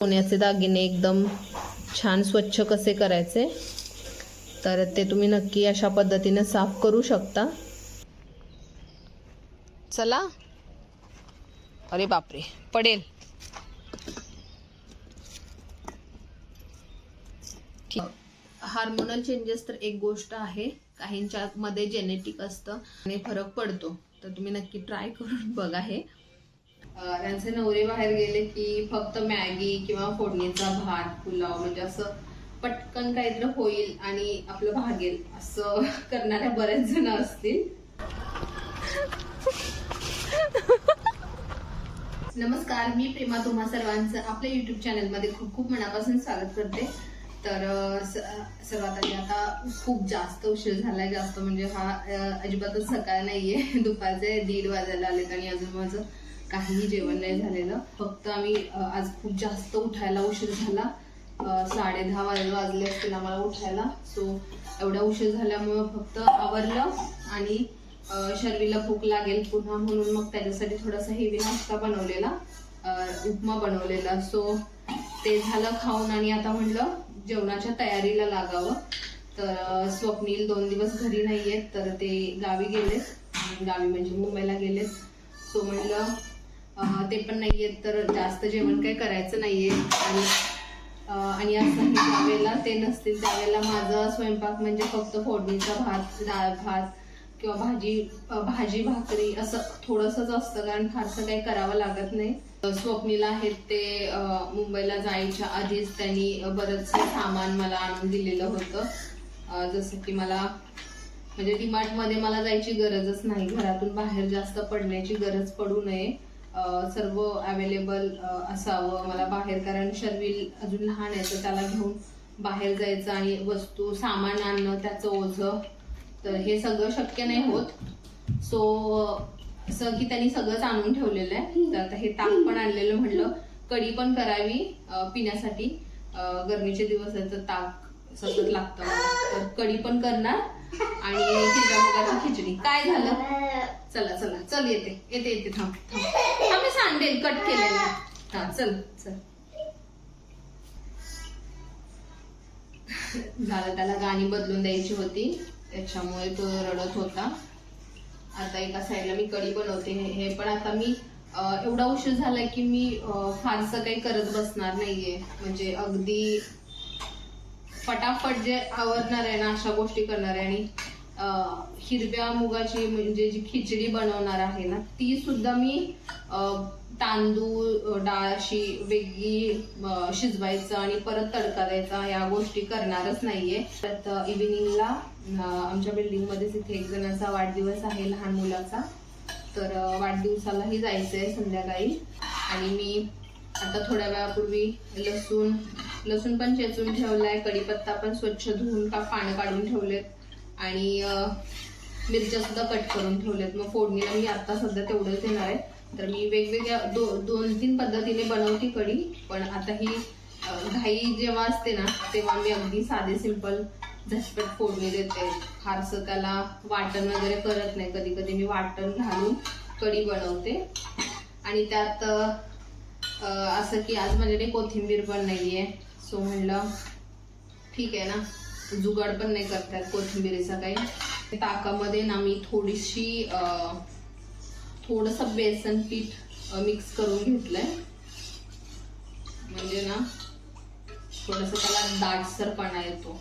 सोन्याचे दागिने एकदम छान स्वच्छ कसे करायचे तर ते तुम्ही नक्की अशा पद्धतीने साफ करू शकता. चला. अरे बापरे पडेल. ठीक. हार्मोनल चेंजेस तर एक गोष्ट आहे काहींच्या मध्ये जेनेटिक असतं आणि फरक पडतो तर तुम्ही नक्की ट्राय करून बघा हे. त्यांचे नवरे बाहेर गेले की फक्त मॅगी किंवा फोडणीचा भात पुलाव म्हणजे असं पटकन काहीतरी होईल आणि आपलं भागेल असं करणाऱ्या बरेच जण असतील. नमस्कार मी प्रेमा तुम्हा सर्वांचं आपल्या युट्यूब चॅनलमध्ये खूप खूप मनापासून स्वागत करते. तर सर्वात आधी आता खूप जास्त उशीर झालाय जास्त म्हणजे हा अजिबातच सकाळ नाहीये. दुपारचे दीड वाजायला आलेत आणि अजून माझं काहीही जेवण नाही झालेलं. फक्त आम्ही आज खूप जास्त उठायला उशीर झाला. साडे दहा वाजले वाजले असतील आम्हाला उठायला. सो एवढा उशीर झाल्यामुळं फक्त आवरलं आणि शर्वीला भूक लागेल पुन्हा म्हणून मग त्याच्यासाठी थोडासा हेवी नाश्ता बनवलेला. उपमा बनवलेला. सो ते झालं खाऊन आणि आता म्हणलं जेवणाच्या तयारीला लागावं. तर स्वप्नील दोन दिवस घरी नाही आहेत तर ते गावी गेलेत. गावी म्हणजे मुंबईला गेलेत. सो म्हणलं ते पण नाही आहेत तर जास्त जेवण काही करायचं नाही आणि आणि असं त्यावेळेला ते नसतील त्यावेळेला माझा स्वयंपाक म्हणजे फक्त फोडणीचा भात डाळ भात किंवा भाजी भाजी भाकरी असं थोडंसंच असतं कारण फारसं काही करावं लागत नाही. स्वप्नीला आहेत ते मुंबईला जायच्या आधीच त्यांनी बरंचसं सामान मला आणून दिलेलं होतं. जसं की मला म्हणजे डिमार्टमध्ये मला जायची गरजच नाही घरातून बाहेर जास्त पडण्याची गरज पडू नये. सर्व अवेलेबल असावं. मला बाहेर कारण शर्विल अजून लहान आहे तर त्याला घेऊन बाहेर जायचं आणि वस्तू सामान आणणं त्याचं ओझं. तर हे सगळं शक्य नाही होत. सो असं की त्यांनी सगळंच आणून ठेवलेलं आहे. तर आता हे ताक पण आणलेलं म्हणलं. कढी पण करावी पिण्यासाठी. गरमीचे दिवस आहेत ताक सतत लागतं तर कढी पण करणार. आणि हिरव्या मुगाची खिचडी. काय झालं? चला चला चल येते. येते येते थांब थांब. मी सांडेल कट केलेलं. हा चल चल. झालं त्याला गाणी बदलून द्यायची होती. त्याच्यामुळे तो रडत होता. आता एका साईडला मी कढी बनवते. हे पण आता मी एवढा उशीर झालाय की मी फारसं काही करत बसणार नाहीये. म्हणजे अगदी फटाफट जे आवरणार आहे ना अशा गोष्टी करणार आहे. आणि हिरव्या मुगाची म्हणजे जी खिचडी बनवणार आहे ना ती सुद्धा मी तांदूळ डाळ अशी वेगळी शिजवायचं आणि परत तडका द्यायचा या गोष्टी करणारच नाहीये. तर इव्हिनिंगला आमच्या बिल्डिंग मध्येच इथे एक जणांचा वाढदिवस आहे लहान मुलाचा. तर वाढदिवसालाही वाढदिवसालाही जायचंय संध्याकाळी. आणि मी आता थोड्या वेळापूर्वी लसूण लसूण पण चेचून ठेवलाय कढीपत्ता पण स्वच्छ धुवून का पानं काढून ठेवलेत. आणि मिरच्या सुद्धा कट करून ठेवलेत. मग फोडणीला मी आता सध्या तेवढंच देणार आहे. तर मी वेगवेगळ्या दो दोन तीन पद्धतीने बनवते कढी. पण आता ही घाई जेव्हा असते ना तेव्हा मी अगदी साधे सिंपल झटपट फोडणी देते. फारसं त्याला वाटण वगैरे करत नाही. कधी कधी मी वाटण घालून कढी बनवते. आणि त्यात असं की आज माझ्याकडे कोथिंबीर पण नाही आहे सो म्हणलं ठीक आहे ना. जुगाड पण नाही करतात कोथिंबीरीचा काही. ताकामध्ये ना मी थोडीशी थोडंसं बेसन पीठ मिक्स करून घेतलंय. म्हणजे ना थोडस त्याला दाटसरपणा येतो.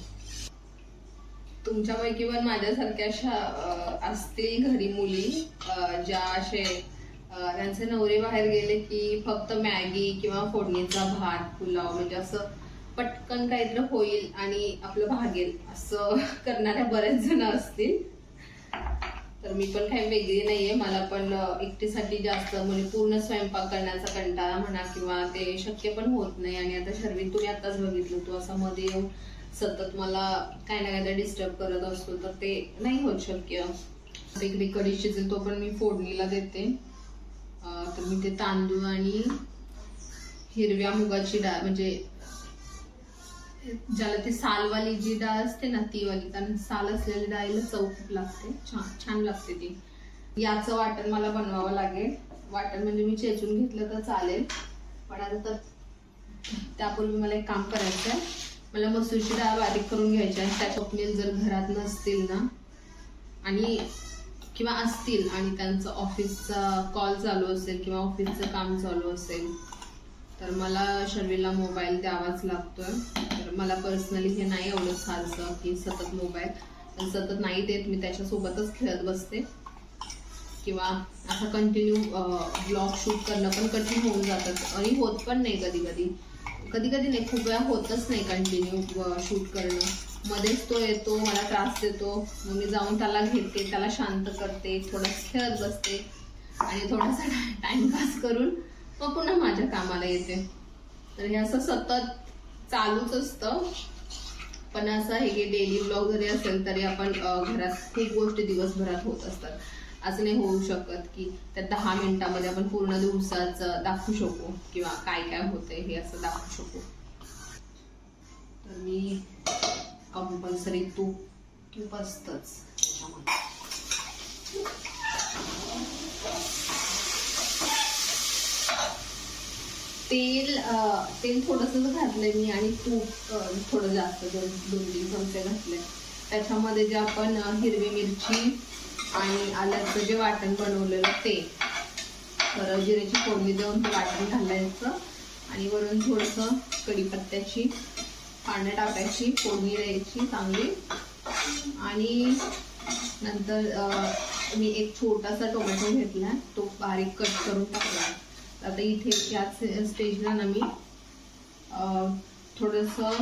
तुमच्यापैकी पण माझ्यासारख्या अशा असतील घरी मुली ज्या असे त्यांचे नवरे बाहेर गेले की फक्त मॅगी किंवा फोडणीचा भात पुलाव म्हणजे असं पटकन काहीतरी होईल आणि आपलं भागेल असं करणाऱ्या बरेच जण असतील. तर मी पण काही वेगळी नाहीये. मला पण एकटीसाठी जास्त म्हणजे पूर्ण स्वयंपाक करण्याचा कंटाळा म्हणा किंवा ते शक्य पण होत नाही. आणि आता शर्वीन तुम्ही आताच बघितलं तू असा मध्ये येऊन सतत मला काही ना काहीतरी डिस्टर्ब करत असतो. तर ते नाही होत शक्य. वेगळी कढी शिजेल तो पण मी फोडणीला देते. तर मी ते तांदूळ आणि हिरव्या मुगाची डाळ म्हणजे ज्याला ती सालवाली जी डाळ असते ना ती वाली. कारण साल असलेली डाळीला चव खूप लागते. छान छान लागते ती. याचं वाटण मला बनवावं लागेल. वाटण म्हणजे मी चेचून घेतलं तर चालेल. पण आता तर त्यापूर्वी मला एक काम करायचं आहे मला मसूरची डाळ बारीक करून घ्यायची आहे. त्या चपनेल जर घरात नसतील ना आणि किंवा असतील आणि त्यांचं ऑफिसचा कॉल चालू असेल किंवा ऑफिसचं काम चालू असेल तर मला शर्वीला मोबाईल द्यावाच लागतोय. तर मला पर्सनली हे नाही आवडत फारसं की सतत मोबाईल सतत नाही देत मी त्याच्यासोबतच खेळत बसते. किंवा असं कंटिन्यू ब्लॉग शूट करणं पण कठीण होऊन जातात आणि होत पण नाही कधी कधी कधी कधी नाही खूप वेळा होतच नाही कंटिन्यू शूट करणं. मध्येच तो येतो मला त्रास देतो. मग मी जाऊन त्याला घेते त्याला शांत करते थोडं खेळत बसते. आणि थोडासा टाइमपास करून मग पुन्हा माझ्या कामाला येते. तर हे असं सतत चालूच असतं. पण असं हे की डेली ब्लॉग जरी असेल तरी आपण घरात ही गोष्ट दिवसभरात होत असतात. असं नाही होऊ शकत की त्या दहा मिनिटामध्ये आपण पूर्ण दिवसाचं दाखवू शकू किंवा काय काय होतंय हे असं दाखवू शकू. तर मी कंपल्सरी तूप तूप असतंच. त्याच्यामध्ये तेल तेल थोडंसं घातलंय मी आणि तूप थोडं जास्त दोन दोन तीन चमचे घातले त्याच्यामध्ये जे आपण हिरवी मिरची आणि आल्याचं जे वाटण बनवलेलं ते. तर जिऱ्याची फोडणी देऊन ते वाटण घालायचं आणि वरून थोडंसं कढीपत्त्याची पानं टाकायची फोडणी द्यायची चांगली. आणि नंतर मी एक छोटासा टोमॅटो घेतला तो बारीक कट करून टाकला आता इथे याच स्टेजला ना मी थोडस थोडंसं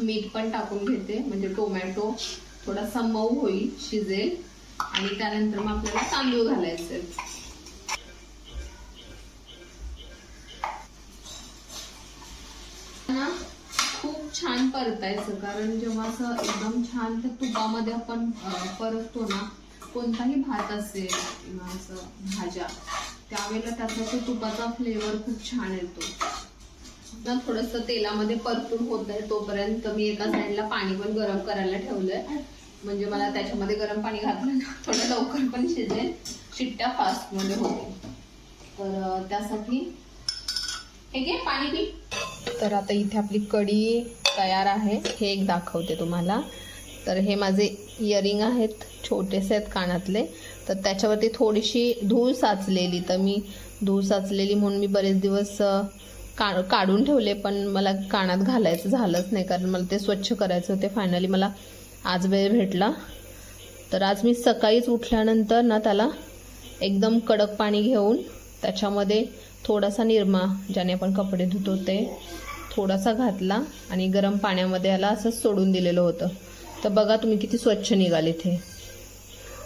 मीठ पण टाकून घेते म्हणजे टोमॅटो थोडासा मऊ होईल शिजेल आणि त्यानंतर मग आपल्याला तांदूळ घालायचे. खूप छान परतायचं कारण जेव्हा असं एकदम छान त्या तुपामध्ये आपण परततो ना कोणताही भात असेल किंवा असं भाज्या त्यावेळेला त्याचा तो तुपाचा फ्लेवर खूप छान येतो. ना थोडस तेलामध्ये परतून होत आहे तोपर्यंत मी एका साईडला पाणी पण गरम करायला ठेवलंय. म्हणजे मला त्याच्यामध्ये गरम पाणी घातलं थोडं लवकर पण शिजेल. शिट्ट्या फास्टमध्ये होतील. तर त्यासाठी हे घे पाणी पी. तर आता इथे आपली कढी तयार आहे. हे एक दाखवते तुम्हाला. तर हे माझे इयरिंग आहेत छोटेसे आहेत कानातले. तर त्याच्यावरती थोडीशी धूळ साचलेली. तर मी धूळ साचलेली म्हणून मी बरेच दिवस का काढून ठेवले पण मला कानात घालायचं झालंच नाही. कारण मला ते स्वच्छ करायचं होते. फायनली मला आज वेळ भेटला. तर आज मी सकाळीच उठल्यानंतर ना त्याला एकदम कडक पाणी घेऊन त्याच्यामध्ये थोडासा निरमा ज्याने आपण कपडे धुतो ते थोडासा घातला आणि गरम पाण्यामध्ये याला असंच सोडून दिलेलं होतं. तर बघा तुम्ही किती स्वच्छ निघाले ते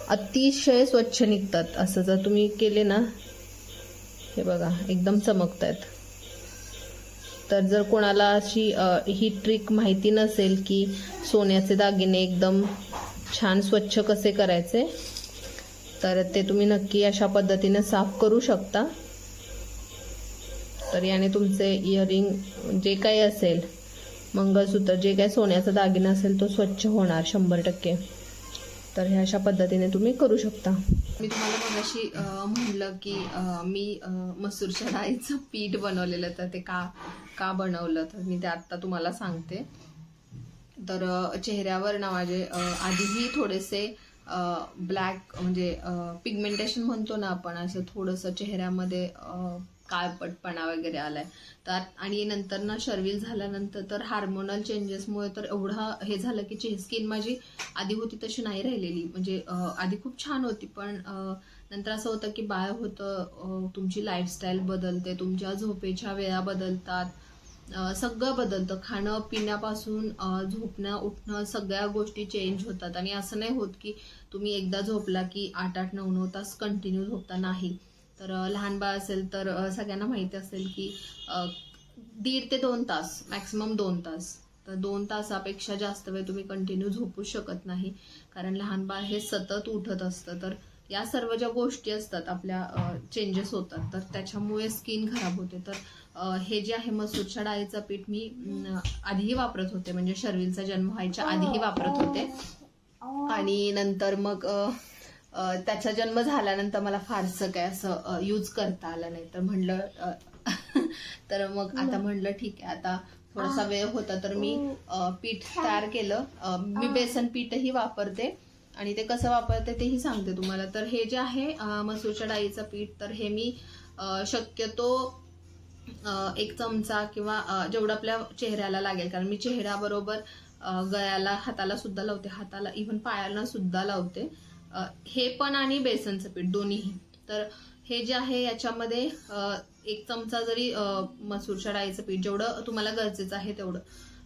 अतिशय स्वच्छ निघतात. असं जर तुम्ही केले ना हे बघा एकदम चमकत आहेत तर जर कोणाला अशी ही ट्रिक माहिती नसेल की सोन्याचे दागिने एकदम छान स्वच्छ कसे करायचे तर ते तुम्ही नक्की अशा पद्धतीने साफ करू शकता. तर याने तुमचे इयरिंग जे काही असेल मंगळसूत्र जे काही सोन्याचा दागिना असेल तो स्वच्छ होणार शंभर टक्के. तर हे अशा पद्धतीने तुम्ही करू शकता. मी तुम्हाला मगाशी म्हणलं की मी मसूरच्या डाळीचं पीठ बनवलेलं तर ते का का बनवलं? तर मी ते आत्ता तुम्हाला सांगते. तर चेहऱ्यावर ना माझे आधीही थोडेसे ब्लॅक म्हणजे पिगमेंटेशन म्हणतो ना आपण असं थोडंसं चेहऱ्यामध्ये काळपटपणा वगैरे आलाय. तर आणि नंतर ना शर्विल झाल्यानंतर तर हार्मोनल चेंजेसमुळे तर एवढं हे झालं की स्किन माझी आधी होती तशी नाही राहिलेली. म्हणजे आधी खूप छान होती. पण नंतर असं होतं की बाळ होतं तुमची लाईफस्टाईल बदलते तुमच्या झोपेच्या वेळा बदलतात सगळं बदलतं. खाणं पिण्यापासून झोपणं उठणं सगळ्या गोष्टी चेंज होतात. आणि असं नाही होत की तुम्ही एकदा झोपला की आठ आठ नऊ नऊ तास कंटिन्यू झोपता नाही. तर लहान बाळ असेल तर सगळ्यांना माहिती असेल की दीड ते दोन तास मॅक्सिमम दोन तास. तर दोन तासापेक्षा जास्त वेळ तुम्ही कंटिन्यू झोपू शकत नाही. कारण लहान बाळ हे सतत उठत असतं. तर या सर्व ज्या गोष्टी असतात आपल्या चेंजेस होतात. तर त्याच्यामुळे स्किन खराब होते. तर हे जे आहे मसूरच्या डाळीचं पीठ मी आधीही वापरत होते. म्हणजे शर्विलचा जन्म व्हायच्या आधीही वापरत होते. आणि नंतर मग त्याचा जन्म झाल्यानंतर मला फारसं काय असं यूज करता आलं नाही. तर म्हणलं तर मग आता म्हणलं ठीक आहे आता थोडासा वेळ होता तर मी पीठ तयार केलं. मी बेसन पीठही वापरते. आणि ते कसं वापरते तेही सांगते तुम्हाला. तर हे जे आहे मसूरच्या डाळीचं पीठ तर हे मी शक्यतो एक चमचा किंवा जेवढं आपल्या चेहऱ्याला लागेल. कारण मी चेहऱ्याबरोबर गळ्याला हाताला सुद्धा लावते. हाताला इव्हन पायाला सुद्धा लावते. हे पण आणि बेसनचं पीठ दोन्हीही. तर हे जे आहे याच्यामध्ये एक चमचा जरी मसूरच्या डाळीचं पीठ जेवढं तुम्हाला गरजेचं आहे तेवढं.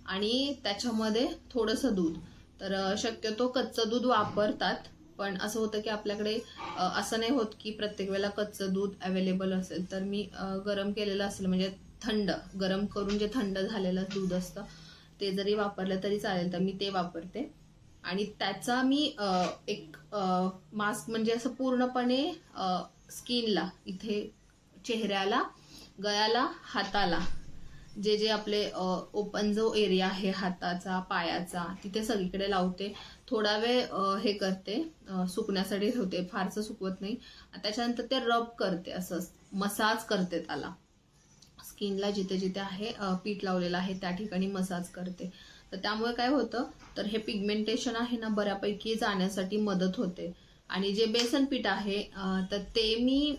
आणि त्याच्यामध्ये थोडंसं दूध. तर शक्यतो कच्चं दूध वापरतात पण असं होतं की आपल्याकडे असं नाही होत की प्रत्येक वेळेला कच्चं दूध अवेलेबल असेल. तर मी गरम केलेलं असेल म्हणजे थंड गरम करून जे थंड झालेलं दूध असतं ते जरी वापरलं तरी चालेल तर मी ते वापरते. आणि त्याचा मी एक मास्क म्हणजे असं पूर्णपणे स्किनला इथे चेहऱ्याला गळ्याला हाताला जे जे आपले ओपन जो एरिया आहे हाताचा पायाचा तिथे सगळीकडे लावते. थोडा वेळ हे करते सुकण्यासाठी ठेवते फारसं सुकवत नाही. त्याच्यानंतर ते रब करते असं मसाज करते त्याला. स्किनला जिथे जिथे आहे पीठ लावलेलं आहे त्या ठिकाणी मसाज करते. तर त्यामुळे काय होतं तर हे पिगमेंटेशन आहे ना बऱ्यापैकी जाण्यासाठी मदत होते. आणि जे बेसन पीठ आहे तर ते मी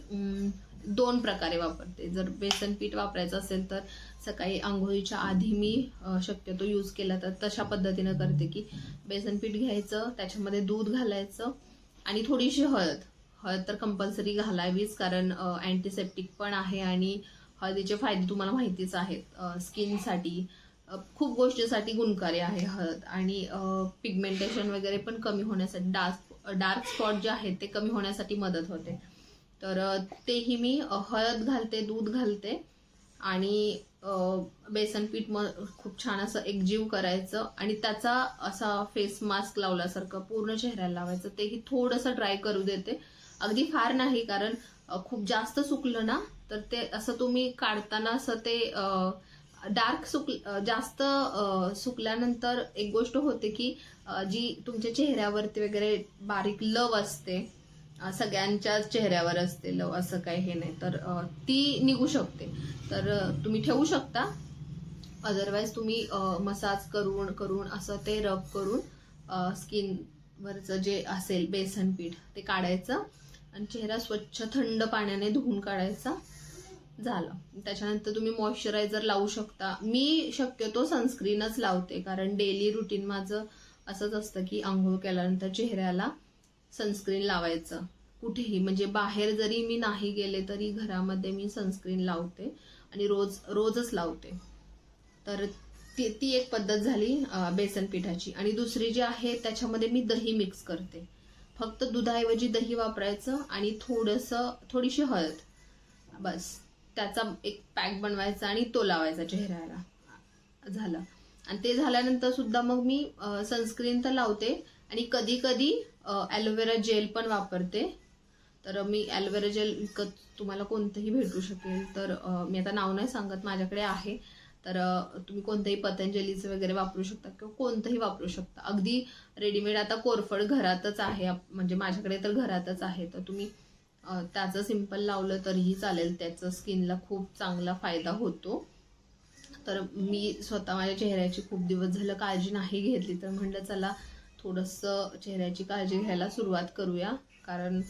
दोन प्रकारे वापरते. जर बेसन पीठ वापरायचं असेल तर सकाळी आंघोळीच्या आधी मी शक्यतो यूज केला तर तशा पद्धतीनं करते की बेसन पीठ घ्यायचं त्याच्यामध्ये दूध घालायचं आणि थोडीशी हळद. हळद तर कंपल्सरी घालावीच कारण अँटीसेप्टिक पण आहे आणि हळदीचे फायदे तुम्हाला माहितीच आहेत. स्किनसाठी खूप गोष्टीसाठी गुणकारी आहे हळद आणि पिगमेंटेशन वगैरे पण कमी होण्यासाठी डार्क डार्क स्पॉट जे आहेत ते कमी होण्यासाठी मदत होते. तर तेही मी हळद घालते दूध घालते आणि बेसन पीठ मग खूप छान असं एकजीव करायचं आणि त्याचा असा फेस मास्क लावल्यासारखं पूर्ण चेहऱ्याला लावायचं. तेही थोडंसं ड्राय करू देते. अगदी फार नाही कारण खूप जास्त सुकलं ना तर ते असं तुम्ही काढताना असं ते डार्क सुक जास्त सुकल्यानंतर एक गोष्ट होते की जी तुमच्या चेहऱ्यावरती वगैरे बारीक लव असते सगळ्यांच्या चेहऱ्यावर असते लव असं काही हे नाही. तर ती निघू शकते. तर तुम्ही ठेवू शकता. अदरवाईज तुम्ही मसाज करून करून असं ते रब करून स्किनवरचं जे असेल बेसन पीठ ते काढायचं. आणि चेहरा स्वच्छ थंड पाण्याने धुवून काढायचा. झालं. त्याच्यानंतर तुम्ही मॉइश्चरायझर लावू शकता. मी शक्यतो सनस्क्रीनच लावते कारण डेली रुटीन माझं असंच असतं की आंघोळ केल्यानंतर चेहऱ्याला सनस्क्रीन लावायचं. कुठेही म्हणजे बाहेर जरी मी नाही गेले तरी घरामध्ये मी सनस्क्रीन लावते आणि रोज रोजच लावते. तर ती ती एक पद्धत झाली बेसन पिठाची. आणि दुसरी जी आहे त्याच्यामध्ये मी दही मिक्स करते. फक्त दुधाऐवजी दही वापरायचं आणि थोडंसं थोडीशी हळद. बस. त्याचा एक पॅक बनवायचा आणि तो लावायचा चेहऱ्याला. झालं. आणि ते झाल्यानंतर सुद्धा मग मी सनस्क्रीन तर लावते आणि कधी कधी ॲलोवेरा जेल पण वापरते. तर मी ॲलोवेरा जेल विकत तुम्हाला कोणतंही भेटू शकेल. तर मी आता नाव नाही सांगत माझ्याकडे आहे. तर तुम्ही कोणतंही पतंजलीचं वगैरे वापरू शकता किंवा कोणतंही वापरू शकता. अगदी रेडीमेड आता कोरफड घरातच आहे. आप- म्हणजे माझ्याकडे तर घरातच आहे. तर तुम्ही त्याचं सिंपल लावलं तरीही चालेल. त्याचं स्किनला खूप चांगला फायदा होतो. तर मी स्वतः माझ्या चेहऱ्याची खूप दिवस झालं काळजी नाही घेतली. तर म्हणलं चला थोडंसं चेहऱ्याची काळजी घ्यायला सुरुवात करूया. कारण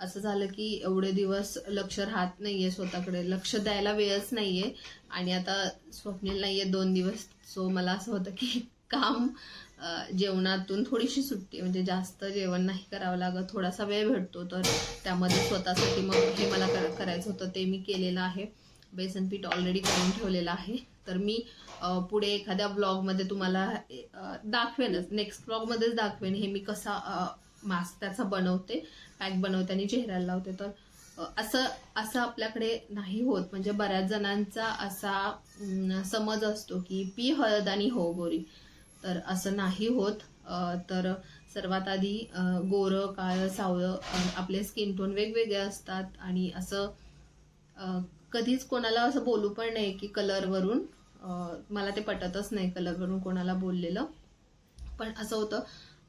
असं झालं की एवढे दिवस लक्ष राहत नाहीये स्वतःकडे. लक्ष द्यायला वेळच नाहीये. आणि आता स्वप्नील नाहीये दोन दिवस. सो मला असं होतं की काम जेवणातून थोडीशी सुट्टी म्हणजे जास्त जेवण नाही करावं लागत थोडासा वेळ भेटतो तर त्यामध्ये स्वतःसाठी मग हे मला कर- करायचं होतं ते मी केलेलं आहे. बेसन पीठ ऑलरेडी करून ठेवलेलं आहे. तर मी पुढे एखाद्या ब्लॉगमध्ये तुम्हाला दाखवेनच. नेक्स्ट ब्लॉगमध्येच दाखवेन हे मी कसा मास्क त्याचा बनवते पॅक बनवते आणि चेहऱ्याला लावते. तर असं असं आपल्याकडे नाही होत. म्हणजे बऱ्याच जणांचा असा समज असतो की पी हळद आणि हो गोरी. तर असं नाही होत. तर सर्वात आधी गोरं काळं सावळं आपले स्किन टोन वेगवेगळे असतात आणि असं कधीच कोणाला असं बोलू पण नाही की कलरवरून मला ते पटतच नाही कलरवरून कोणाला बोललेलं. पण असं होतं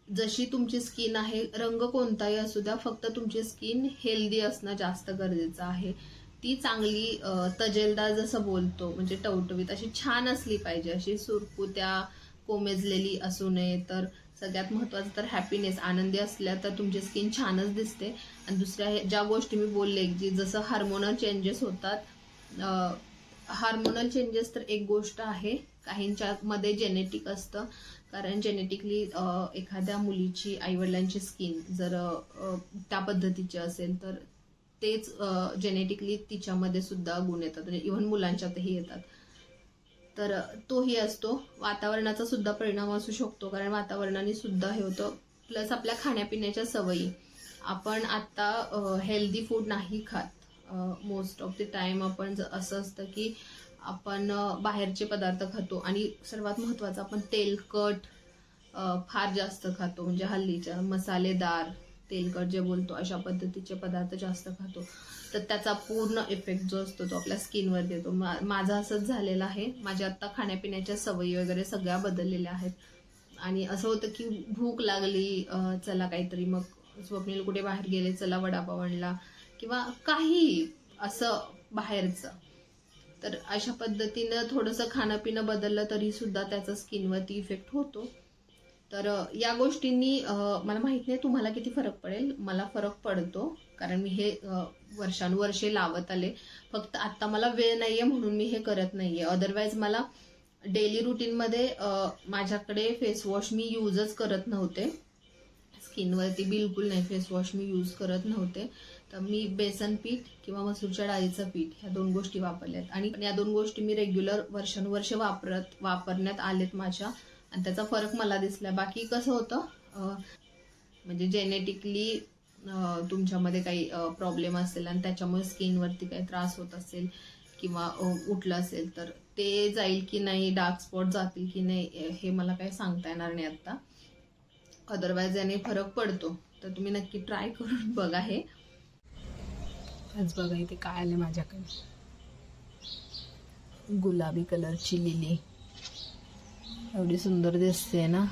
जशी तुमची स्किन आहे रंग कोणताही असू द्या फक्त तुमची स्किन हेल्दी असणं जास्त गरजेचं आहे. ती चांगली तजेलदार जसं बोलतो म्हणजे टवटवीत अशी छान असली पाहिजे अशी सुरकुत्या कोमेजलेली असू नये तर सगळ्यात महत्वाचं तर हॅपीनेस आनंदी असल्या तर तुमची स्किन छानच दिसते. आणि दुसऱ्या हे- ज्या गोष्टी मी बोलले की जसं हार्मोनल चेंजेस होतात हार्मोनल चेंजेस तर एक गोष्ट आहे. काहींच्या मध्ये जेनेटिक असतं. कारण जेनेटिकली एखाद्या मुलीची आईवडिलांची स्किन जर त्या पद्धतीची असेल तर तेच जेनेटिकली तिच्यामध्ये सुद्धा गुण येतात. म्हणजे इव्हन मुलांच्यातही येतात. तर तोही असतो. वातावरणाचा सुद्धा परिणाम असू शकतो कारण वातावरणाने सुद्धा हे होतं. प्लस आपल्या खाण्यापिण्याच्या सवयी. आपण आत्ता हेल्दी फूड नाही खात. मोस्ट ऑफ द टाइम आपण ज- असं असतं की आपण बाहेरचे पदार्थ खातो आणि सर्वात महत्त्वाचं आपण तेलकट फार जास्त खातो. म्हणजे हल्लीच्या मसालेदार तेलकट जे बोलतो अशा पद्धतीचे पदार्थ जास्त खातो. तर त्याचा पूर्ण इफेक्ट जो असतो तो आपल्या स्किनवर देतो मा माझा असंच झालेला आहे. माझ्या आत्ता खाण्यापिण्याच्या सवयी वगैरे सगळ्या बदललेल्या आहेत. आणि असं होतं की भूक लागली चला काहीतरी मग स्वप्नील कुठे बाहेर गेले चला वडापाव आणला किंवा काही असं बाहेरचं. तर अशा पद्धतीनं थोडंसं खाणं पिणं बदललं तरी सुद्धा त्याचा स्किनवरती इफेक्ट होतो. तर या गोष्टींनी मला माहीत नाही तुम्हाला किती फरक पडेल. मला फरक पडतो कारण मी हे वर्षानुवर्षे लावत आले. फक्त आत्ता मला वेळ नाही आहे म्हणून मी हे करत नाही आहे अदरवाईज मला डेली रुटीनमध्ये माझ्याकडे फेसवॉश मी यूजच करत नव्हते. स्किनवरती बिलकुल नाही फेसवॉश मी यूज करत नव्हते. तर मी बेसन पीठ किंवा मसूरच्या डाळीचं पीठ ह्या दोन गोष्टी वापरल्यात. आणि या दोन गोष्टी मी रेग्युलर वर्षानुवर्ष वापरत वापरण्यात आलेत माझ्या. आणि त्याचा फरक मला दिसला बाकी कसं होतं म्हणजे जेनेटिकली तुमच्यामध्ये काही प्रॉब्लेम असेल आणि त्याच्यामुळे स्किनवरती काही त्रास होत असेल किंवा उठलं असेल तर ते जाईल की नाही डार्क स्पॉट जातील की नाही हे मला काही सांगता येणार नाही आत्ता अदरवाईज याने फरक पडतो. तर तुम्ही नक्की ट्राय करून बघा हे. आज बघा इथे काय आले माझ्याकडे. गुलाबी कलरची लिली एवढी सुंदर दिसते ना.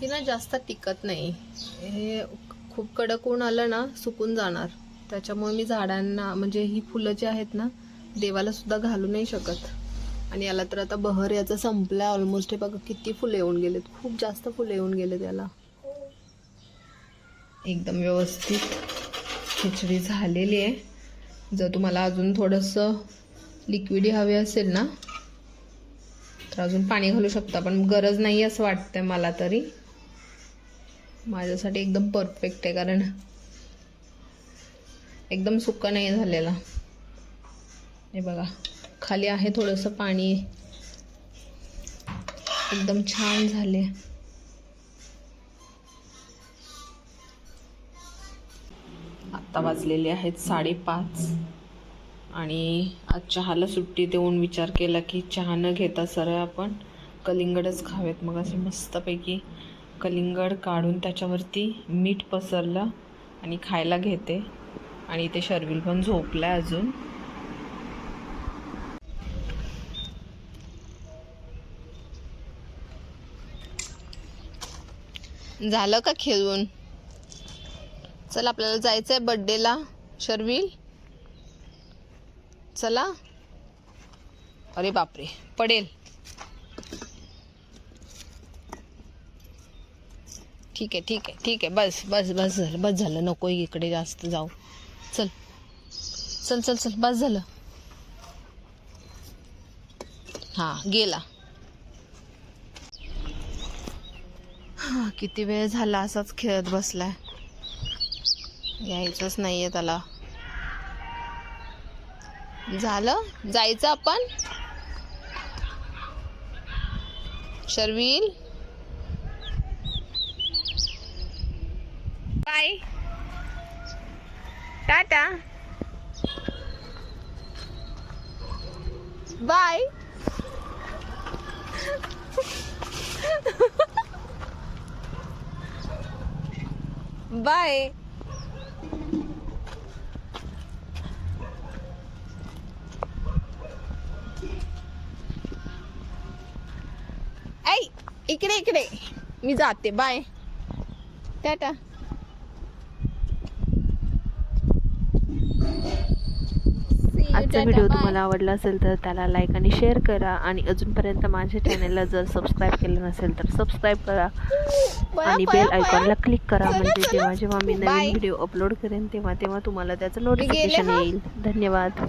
ही ना जास्त टिकत नाही. हे खूप कडक ऊन आलं ना सुकून जाणार. त्याच्यामुळे मी झाडांना म्हणजे ही फुलं जी आहेत ना देवाला सुद्धा घालू नाही शकत. आणि याला तर आता बहर याचा संपला ऑलमोस्ट हे बघा किती फुलं येऊन गेलेत. खूप जास्त फुलं येऊन गेलेत याला. एकदम व्यवस्थित खिचडी झालेली आहे. जर तुम्हाला अजून थोडंसं लिक्विडी हवे असेल ना तर अजून पाणी घालू शकता पण गरज नाही असं वाटतंय मला तरी. माझ्यासाठी एकदम परफेक्ट आहे कारण एकदम सुक्का नाही झालेला. हे बघा खाली आहे थोडंसं पाणी. एकदम छान झाले. आत्ता वाजलेले आहेत साडेपाच. आणि आज चहाला सुट्टी देऊन विचार केला की चहा न घेता सरळ आपण कलिंगडच खावेत. मग असे मस्तपैकी कलिंगड काढून त्याच्यावरती मीठ पसरलं आणि खायला घेते. आणि इथे शर्विल पण झोपला अजून. झालं का खेळून? चल आपल्याला जायचं आहे बड्डेला शर्विल? चला. अरे बापरे पडेल. ठीक आहे ठीक आहे ठीक आहे. बस बस बस झालं बस झालं. नको इकडे जास्त जाऊ. चल. चल चल चल बस झालं. हां गेला. हां किती वेळ झाला असाच खेळत बसलाय. यायचंच नाहीये त्याला. झालं? जायचं आपण? Sharvil? Bye. Tata. Bye. Bye. इकडे इकडे. मी जाते. बाय. टाटा. आजचा व्हिडिओ तुम्हाला आवडला असेल तर त्याला लाईक आणि शेअर करा. आणि अजूनपर्यंत माझ्या चॅनलला जर सबस्क्राईब केलं नसेल तर सबस्क्राईब करा. आणि बेल आयकॉनला क्लिक करा म्हणजे जेव्हा जेव्हा मी नवीन व्हिडिओ अपलोड करेन तेव्हा तेव्हा तुम्हाला त्याचं नोटिफिकेशन येईल. धन्यवाद.